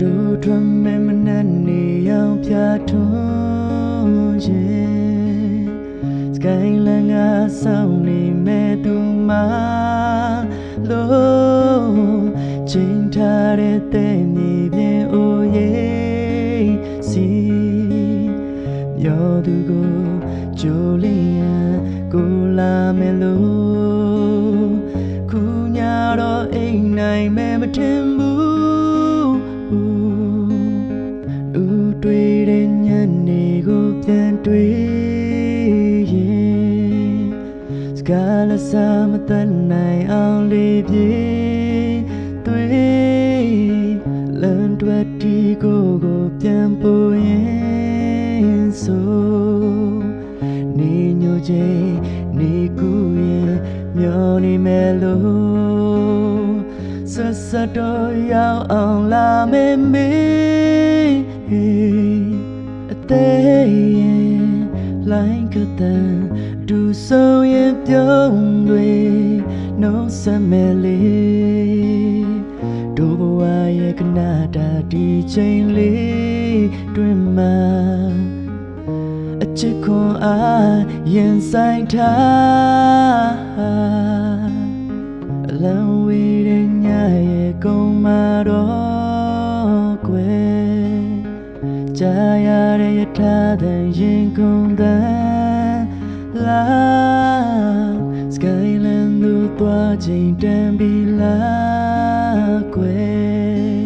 ဒူထွမ်းမဲမနဲ့နေအောင်ဖြာထွန်းရဲ့စကိုင်းလန်းကဆောင်နေမဲ့သူမလို့ချိန်ထားတဲ့တဲ့မြေပြင်အိုရဲ့စီပြောသူကိုကြိုလီယံကိုလာမယ်လို့ခုညာတော့အိမ်နိုင်မယ်မထင်ဘူး တွေ့ရင်စကားလက်စားမတတ်နိုင်အောင်လေးပြေတွေ့လမ်းတွက်တီကိုကိုပြန်ပို့ရင်ဆိုနေညိုချင်းနေကူရင်မျောနေမယ်လို့ဆက်ဆက်တော့ရောက်အောင်လာမယ်မေ လိုင်းကတန်ဒူဆိုရင်ပြုံးတွေနှုံးဆက်မယ်လေဒိုးဘဝရဲ့ကနာတာဒီချိန်လေးတွင်မှာအချစ်ခွန်အားရင်ဆိုင်ထားအလံဝေးတဲ့ညရဲ့ကုန်းမှာတော့ ကြာရတဲ့ယထာတဲ့ရင်ကုန်တဲ့လာစကိုင်းလန်တို့သွားချိန်တန်ပြီလားကွယ်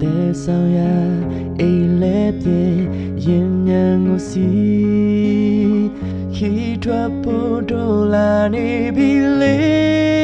တဲ့ဆောင်ရအိမ်လဲပြေရင်ညံကိုစီခီထွက်ဖို့တို့လာနေပြီလေ